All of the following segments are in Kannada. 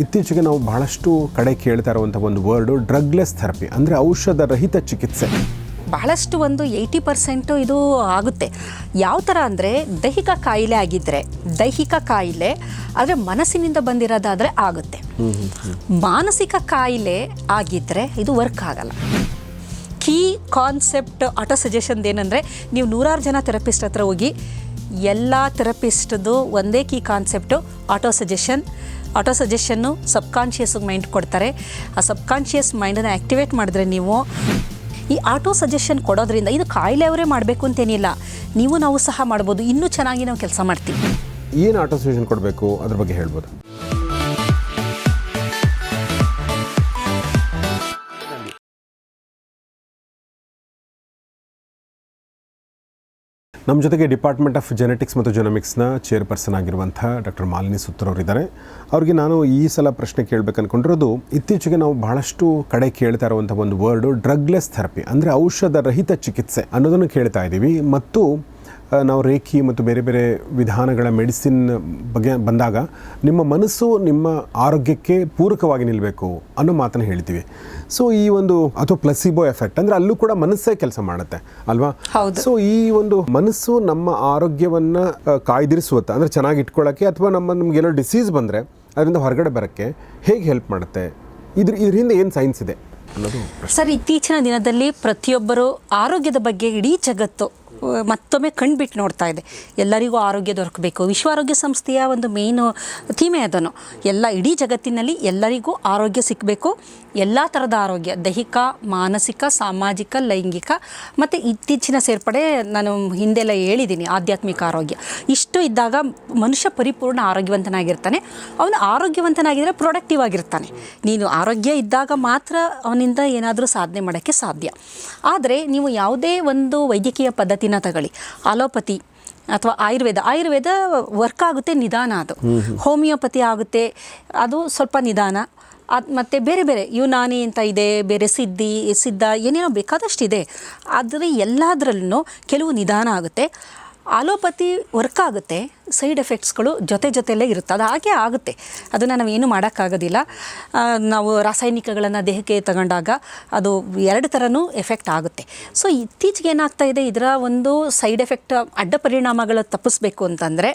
ಇತ್ತೀಚೆಗೆ ನಾವು ಬಹಳಷ್ಟು ಕಡೆ ಕೇಳ್ತಾ ಇರುವಂಥ ಒಂದು ವರ್ಡು ಡ್ರಗ್ಲೆಸ್ ಥೆರಪಿ ಅಂದರೆ ಔಷಧ ರಹಿತ ಚಿಕಿತ್ಸೆ. ಬಹಳಷ್ಟು ಒಂದು ಏಯ್ಟಿ ಪರ್ಸೆಂಟು ಇದು ಆಗುತ್ತೆ. ಯಾವ ಥರ ಅಂದರೆ ದೈಹಿಕ ಕಾಯಿಲೆ ಆಗಿದ್ದರೆ ದೈಹಿಕ ಕಾಯಿಲೆ, ಆದರೆ ಮನಸ್ಸಿನಿಂದ ಬಂದಿರೋದಾದರೆ ಆಗುತ್ತೆ. ಮಾನಸಿಕ ಕಾಯಿಲೆ ಆಗಿದ್ದರೆ ಇದು ವರ್ಕ್ ಆಗಲ್ಲ. ಕೀ ಕಾನ್ಸೆಪ್ಟ್ ಆಟೋ ಸಜೆಷನ್ ಏನಂದರೆ, ನೀವು ನೂರಾರು ಜನ ಥೆರಪಿಸ್ಟ್ ಹತ್ರ ಹೋಗಿ ಎಲ್ಲ ಥೆರಪಿಸ್ಟ್ದು ಒಂದೇ key concept auto suggestion auto suggestion subconscious mind ಕೊಡ್ತಾರೆ. ಆ ಸಬ್ಕಾನ್ಷಿಯಸ್ ಮೈಂಡನ್ನು ಆ್ಯಕ್ಟಿವೇಟ್ ಮಾಡಿದ್ರೆ ನೀವು ಈ ಆಟೋ ಸಜೆಷನ್ ಕೊಡೋದ್ರಿಂದ ಇದು ಕಾಯಿಲೆ ಅವರೇ ಮಾಡಬೇಕು ಅಂತೇನಿಲ್ಲ. ನೀವು ನಾವು ಸಹ ಮಾಡ್ಬೋದು. ಇನ್ನೂ ಚೆನ್ನಾಗಿ ನಾವು ಕೆಲಸ ಮಾಡ್ತೀವಿ. ಏನು ಆಟೋ ಸಜೆಷನ್ ಕೊಡಬೇಕು? ಅದ್ರ ಬಗ್ಗೆ ಹೇಳ್ಬೋದು? ನಮ್ಮ ಜೊತೆಗೆ ಡಿಪಾರ್ಟ್ಮೆಂಟ್ ಆಫ್ ಜೆನೆಟಿಕ್ಸ್ ಮತ್ತು ಜೆನಮಿಕ್ಸ್ನ ಚೇರ್ಪರ್ಸನ್ ಆಗಿರುವಂಥ ಡಾಕ್ಟರ್ ಮಾಲಿನಿ ಸುತ್ತರ್ ಅವರಿದ್ದಾರೆ. ಅವ್ರಿಗೆ ನಾನು ಈ ಸಲ ಪ್ರಶ್ನೆ ಕೇಳಬೇಕು ಅಂದ್ಕೊಂಡಿರೋದು ಇತ್ತೀಚೆಗೆ ನಾವು ಬಹಳಷ್ಟು ಕಡೆ ಕೇಳ್ತಾ ಇರುವಂಥ ಒಂದು ವರ್ಡು ಡ್ರಗ್ಲೆಸ್ ಥೆರಪಿ ಅಂದರೆ ಔಷಧ ರಹಿತ ಚಿಕಿತ್ಸೆ ಅನ್ನೋದನ್ನು ಕೇಳ್ತಾ ಇದ್ದೀವಿ. ಮತ್ತು ನಾವು ರೇಖಿ ಮತ್ತು ಬೇರೆ ಬೇರೆ ವಿಧಾನಗಳ ಮೆಡಿಸಿನ್ ಬಗ್ಗೆ ಬಂದಾಗ ನಿಮ್ಮ ಮನಸ್ಸು ನಿಮ್ಮ ಆರೋಗ್ಯಕ್ಕೆ ಪೂರಕವಾಗಿ ನಿಲ್ಲಬೇಕು ಅನ್ನೋ ಮಾತನ್ನು ಹೇಳ್ತೀವಿ. ಸೊ ಈ ಒಂದು ಅಥವಾ ಪ್ಲಸಿಬೋ ಎಫೆಕ್ಟ್ ಅಂದರೆ ಅಲ್ಲೂ ಕೂಡ ಮನಸ್ಸೇ ಕೆಲಸ ಮಾಡುತ್ತೆ ಅಲ್ವಾ. ಸೊ ಈ ಒಂದು ಮನಸ್ಸು ನಮ್ಮ ಆರೋಗ್ಯವನ್ನು ಕಾಯ್ದಿರಿಸುವತ್ತ ಅಂದರೆ ಚೆನ್ನಾಗಿ ಇಟ್ಕೊಳ್ಳೋಕ್ಕೆ ಅಥವಾ ನಮ್ಮ ನಮ್ಗೆ ಏನೋ ಡಿಸೀಸ್ ಬಂದರೆ ಅದರಿಂದ ಹೊರಗಡೆ ಬರೋಕ್ಕೆ ಹೇಗೆ ಹೆಲ್ಪ್ ಮಾಡುತ್ತೆ? ಇದ್ರ ಇದರಿಂದ ಏನು ಸೈನ್ಸ್ ಇದೆ ಸರ್ ಇತ್ತೀಚಿನ ದಿನದಲ್ಲಿ ಪ್ರತಿಯೊಬ್ಬರು ಆರೋಗ್ಯದ ಬಗ್ಗೆ ಇಡೀ ಜಗತ್ತು ಮತ್ತೊಮ್ಮೆ ಕಣ್ಬಿಟ್ಟು ನೋಡ್ತಾ ಇದೆ. ಎಲ್ಲರಿಗೂ ಆರೋಗ್ಯ ದೊರಕಬೇಕು. ವಿಶ್ವ ಆರೋಗ್ಯ ಸಂಸ್ಥೆಯ ಒಂದು ಮೇಯ್ನು ಥೀಮೆ ಅದನ್ನು. ಎಲ್ಲ ಇಡೀ ಜಗತ್ತಿನಲ್ಲಿ ಎಲ್ಲರಿಗೂ ಆರೋಗ್ಯ ಸಿಕ್ಕಬೇಕು ಎಲ್ಲ ಥರದ ಆರೋಗ್ಯ, ದೈಹಿಕ, ಮಾನಸಿಕ, ಸಾಮಾಜಿಕ, ಲೈಂಗಿಕ ಮತ್ತು ಇತ್ತೀಚಿನ ಸೇರ್ಪಡೆ ನಾನು ಹಿಂದೆಲ್ಲ ಹೇಳಿದ್ದೀನಿ, ಆಧ್ಯಾತ್ಮಿಕ ಆರೋಗ್ಯ. ಇಷ್ಟು ಇದ್ದಾಗ ಮನುಷ್ಯ ಪರಿಪೂರ್ಣ ಆರೋಗ್ಯವಂತನಾಗಿರ್ತಾನೆ. ಅವನು ಆರೋಗ್ಯವಂತನಾಗಿದ್ದರೆ ಪ್ರೊಡಕ್ಟಿವ್ ಆಗಿರ್ತಾನೆ. ನೀನು ಆರೋಗ್ಯ ಇದ್ದಾಗ ಮಾತ್ರ ಅವನಿಂದ ಏನಾದರೂ ಸಾಧನೆ ಮಾಡೋಕ್ಕೆ ಸಾಧ್ಯ. ಆದರೆ ನೀವು ಯಾವುದೇ ಒಂದು ವೈದ್ಯಕೀಯ ಪದ್ಧತಿನ ತಗೊಳ್ಳಿ. ಅಲೋಪತಿ ಅಥವಾ ಆಯುರ್ವೇದ ಆಯುರ್ವೇದ ವರ್ಕ್ ಆಗುತ್ತೆ ನಿಧಾನ ಅದು. ಹೋಮಿಯೋಪತಿ ಆಗುತ್ತೆ ಅದು ಸ್ವಲ್ಪ ನಿಧಾನ. ಅದು ಮತ್ತು ಬೇರೆ ಬೇರೆ ಯುನಾನಿ ಅಂತ ಇದೆ ಬೇರೆ ಸಿದ್ಧಿ ಸಿದ್ಧ ಏನೇನೋ ಬೇಕಾದಷ್ಟಿದೆ. ಆದರೆ ಎಲ್ಲದರಲ್ಲೂ ಕೆಲವು ನಿಧಾನ ಆಗುತ್ತೆ. ಆಲೋಪತಿ ವರ್ಕ್ ಆಗುತ್ತೆ. ಸೈಡ್ ಎಫೆಕ್ಟ್ಸ್ಗಳು ಜೊತೆ ಜೊತೆಯಲ್ಲೇ ಇರುತ್ತೆ. ಅದು ಹಾಗೆ ಆಗುತ್ತೆ. ಅದನ್ನು ನಾವೇನು ಮಾಡೋಕ್ಕಾಗೋದಿಲ್ಲ. ಆ, ನಾವು ರಾಸಾಯನಿಕಗಳನ್ನು ದೇಹಕ್ಕೆ ತಗೊಂಡಾಗ ಅದು ಎರಡು ಥರನೂ ಎಫೆಕ್ಟ್ ಆಗುತ್ತೆ. ಸೊ ಇತ್ತೀಚೆಗೆ ಏನಾಗ್ತಾ ಇದೆ ಇದರ ಒಂದು ಸೈಡ್ ಎಫೆಕ್ಟ್ ಅಡ್ಡ ಪರಿಣಾಮಗಳು ತಪ್ಪಿಸ್ಬೇಕು ಅಂತಂದರೆ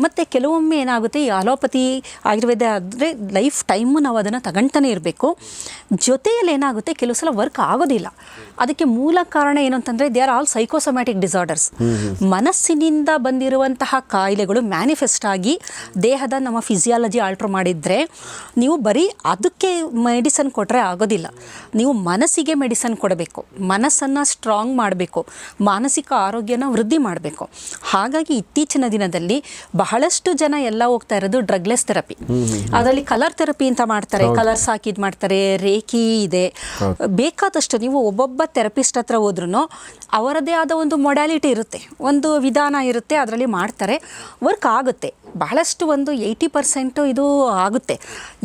ಮತ್ತು ಕೆಲವೊಮ್ಮೆ ಏನಾಗುತ್ತೆ ಈ ಆಲೋಪತಿ ಆಯುರ್ವೇದ ಆದರೆ ಲೈಫ್ ಟೈಮು ನಾವು ಅದನ್ನು ತಗೊಂತಾನೆ ಇರಬೇಕು. ಜೊತೆಯಲ್ಲಿ ಏನಾಗುತ್ತೆ ಕೆಲವು ಸಲ ವರ್ಕ್ ಆಗೋದಿಲ್ಲ. ಅದಕ್ಕೆ ಮೂಲ ಕಾರಣ ಏನು ಅಂತಂದರೆ they are all psychosomatic disorders ಮನಸ್ಸಿನಿಂದ ಬಂದಿರುವಂತಹ ಕಾಯಿಲೆಗಳು ಮ್ಯಾನಿಫೆಸ್ಟ್ ಆಗಿ ದೇಹದ ನಮ್ಮ ಫಿಸಿಯಾಲಜಿ ಆಲ್ಟ್ರ್ ಮಾಡಿದರೆ ನೀವು ಬರೀ ಅದಕ್ಕೆ ಮೆಡಿಸನ್ ಕೊಟ್ಟರೆ ಆಗೋದಿಲ್ಲ. ನೀವು ಮನಸ್ಸಿಗೆ ಮೆಡಿಸನ್ ಕೊಡಬೇಕು. ಮನಸ್ಸನ್ನು ಸ್ಟ್ರಾಂಗ್ ಮಾಡಬೇಕು. ಮಾನಸಿಕ ಆರೋಗ್ಯನ ವೃದ್ಧಿ ಮಾಡಬೇಕು. ಹಾಗಾಗಿ ಇತ್ತೀಚಿನ ದಿನದಲ್ಲಿ ಬಹಳಷ್ಟು ಜನ ಎಲ್ಲ ಹೋಗ್ತಾ ಇರೋದು ಡ್ರಗ್ಲೆಸ್ ಥೆರಪಿ ಅದರಲ್ಲಿ ಕಲರ್ ಥೆರಪಿ ಅಂತ ಮಾಡ್ತಾರೆ. ಕಲರ್ಸ್ ಹಾಕಿದ್ ಮಾಡ್ತಾರೆ. ರೇಖಿ ಇದೆ. ಬೇಕಾದಷ್ಟು ನೀವು ಒಬ್ಬೊಬ್ಬ ಥೆರಪಿಸ್ಟ್ ಹತ್ರ ಹೋದ್ರೂ ಅವರದೇ ಆದ ಒಂದು ಮೊಡ್ಯಾಲಿಟಿ ಇರುತ್ತೆ. ಒಂದು ವಿಧಾನ ಇರುತ್ತೆ. ಅದರಲ್ಲಿ ಮಾಡ್ತಾರೆ. ವರ್ಕ್ ಆಗುತ್ತೆ. ಬಹಳಷ್ಟು ಒಂದು ಏಯ್ಟಿ ಪರ್ಸೆಂಟು ಇದು ಆಗುತ್ತೆ.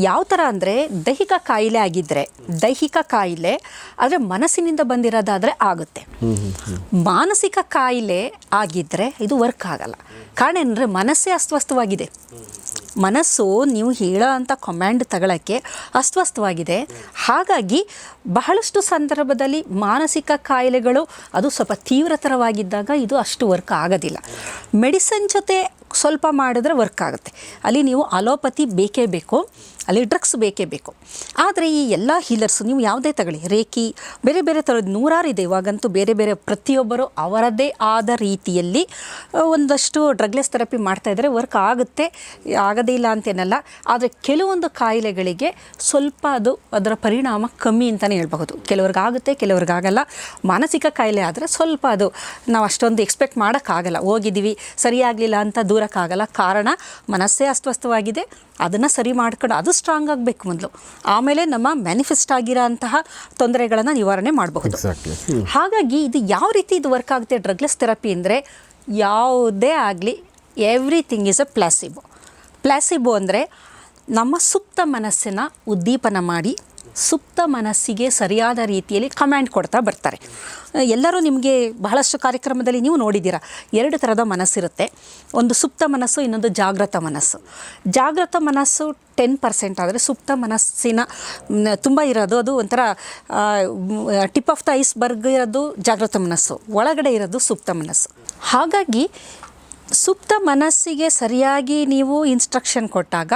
ಯಾವ ಥರ ಅಂದರೆ ದೈಹಿಕ ಕಾಯಿಲೆ ಆಗಿದ್ದರೆ ದೈಹಿಕ ಕಾಯಿಲೆ ಆದರೆ ಮನಸ್ಸಿನಿಂದ ಬಂದಿರೋದಾದರೆ ಆಗುತ್ತೆ. ಮಾನಸಿಕ ಕಾಯಿಲೆ ಆಗಿದ್ದರೆ ಇದು ವರ್ಕ್ ಆಗಲ್ಲ. ಕಾರಣ ಏನಂದರೆ ಮನಸ್ಸೇ ಅಸ್ವಸ್ಥವಾಗಿದೆ. ಮನಸ್ಸು ನೀವು ಹೇಳೋ ಅಂಥ ಕಮ್ಯಾಂಡ್ ತಗೊಳ್ಳೋಕ್ಕೆ ಅಸ್ವಸ್ಥವಾಗಿದೆ. ಹಾಗಾಗಿ ಬಹಳಷ್ಟು ಸಂದರ್ಭದಲ್ಲಿ ಮಾನಸಿಕ ಕಾಯಿಲೆಗಳು ಅದು ಸ್ವಲ್ಪ ತೀವ್ರತರವಾಗಿದ್ದಾಗ ಇದು ಅಷ್ಟು ವರ್ಕ್ ಆಗೋದಿಲ್ಲ. ಮೆಡಿಸನ್ ಜೊತೆ ಸ್ವಲ್ಪ ಮಾಡಿದ್ರೆ ವರ್ಕ್ ಆಗುತ್ತೆ. ಅಲ್ಲಿ ನೀವು ಅಲೋಪತಿ ಬೇಕೇ ಬೇಕು. ಅಲ್ಲಿ ಡ್ರಗ್ಸ್ ಬೇಕೇ ಬೇಕು. ಆದರೆ ಈ ಎಲ್ಲ ಹೀಲರ್ಸು ನೀವು ಯಾವುದೇ ತಗೊಳ್ಳಿ, ರೇಖಿ, ಬೇರೆ ಬೇರೆ ಥರದ ನೂರಾರು ಇದೆ. ಇವಾಗಂತೂ ಬೇರೆ ಬೇರೆ ಪ್ರತಿಯೊಬ್ಬರು ಅವರದ್ದೇ ಆದ ರೀತಿಯಲ್ಲಿ ಒಂದಷ್ಟು ಡ್ರಗ್ಲೆಸ್ ಥೆರಪಿ ಮಾಡ್ತಾಯಿದ್ರೆ ವರ್ಕ್ ಆಗುತ್ತೆ. ಆಗೋದೇ ಇಲ್ಲ ಅಂತೇನಲ್ಲ ಆದರೆ ಕೆಲವೊಂದು ಕಾಯಿಲೆಗಳಿಗೆ ಸ್ವಲ್ಪ ಅದು ಅದರ ಪರಿಣಾಮ ಕಮ್ಮಿ ಅಂತಲೇ ಹೇಳ್ಬಹುದು. ಕೆಲವ್ರಿಗೆ ಆಗುತ್ತೆ, ಕೆಲವ್ರಿಗೆ ಆಗಲ್ಲ. ಮಾನಸಿಕ ಕಾಯಿಲೆ ಆದರೆ ಸ್ವಲ್ಪ ಅದು ನಾವು ಅಷ್ಟೊಂದು ಎಕ್ಸ್ಪೆಕ್ಟ್ ಮಾಡೋಕ್ಕಾಗಲ್ಲ ಹೋಗಿದ್ದೀವಿ, ಸರಿಯಾಗಲಿಲ್ಲ ಅಂತ ದೂರಕ್ಕಾಗಲ್ಲ. ಕಾರಣ ಮನಸ್ಸೇ ಅಸ್ವಸ್ಥವಾಗಿದೆ. ಅದನ್ನು ಸರಿ ಮಾಡ್ಕೊಂಡು ಅದು ಸ್ಟ್ರಾಂಗ್ ಆಗಬೇಕು ಮೊದಲು. ಆಮೇಲೆ ನಮ್ಮ ಮ್ಯಾನಿಫೆಸ್ಟ್ ಆಗಿರೋ ಅಂತಹ ತೊಂದರೆಗಳನ್ನು ನಿವಾರಣೆ ಮಾಡಬಹುದು. ಹಾಗಾಗಿ ಇದು ಯಾವ ರೀತಿ ಇದು ವರ್ಕ್ ಆಗುತ್ತೆ ಡ್ರಗ್ಲೆಸ್ ಥೆರಪಿ ಅಂದರೆ ಯಾವುದೇ ಆಗಲಿ everything is a placebo placebo ಅಂದರೆ ನಮ್ಮ ಸುಪ್ತ ಮನಸ್ಸನ್ನು ಉದ್ದೀಪನ ಮಾಡಿ ಸುಪ್ತ ಮನಸ್ಸಿಗೆ ಸರಿಯಾದ ರೀತಿಯಲ್ಲಿ ಕಮ್ಯಾಂಡ್ ಕೊಡ್ತಾ ಬರ್ತಾರೆ. ಎಲ್ಲರೂ ನಿಮಗೆ ಬಹಳಷ್ಟು ಕಾರ್ಯಕ್ರಮದಲ್ಲಿ ನೀವು ನೋಡಿದ್ದೀರಾ. ಎರಡು ಥರದ ಮನಸ್ಸಿರುತ್ತೆ. ಒಂದು ಸುಪ್ತ ಮನಸ್ಸು ಇನ್ನೊಂದು ಜಾಗೃತ ಮನಸ್ಸು. ಜಾಗೃತ ಮನಸ್ಸು ಟೆನ್ ಪರ್ಸೆಂಟ್ ಆದರೆ ಸುಪ್ತ ಮನಸ್ಸಿನ ತುಂಬ ಇರೋದು ಅದು ಒಂಥರ ಟಿಪ್ ಆಫ್ ದ ಐಸ್ಬರ್ಗ್ ಇರೋದು ಜಾಗೃತ ಮನಸ್ಸು. ಒಳಗಡೆ ಇರೋದು ಸುಪ್ತ ಮನಸ್ಸು. ಹಾಗಾಗಿ ಸುಪ್ತ ಮನಸ್ಸಿಗೆ ಸರಿಯಾಗಿ ನೀವು ಇನ್ಸ್ಟ್ರಕ್ಷನ್ ಕೊಟ್ಟಾಗ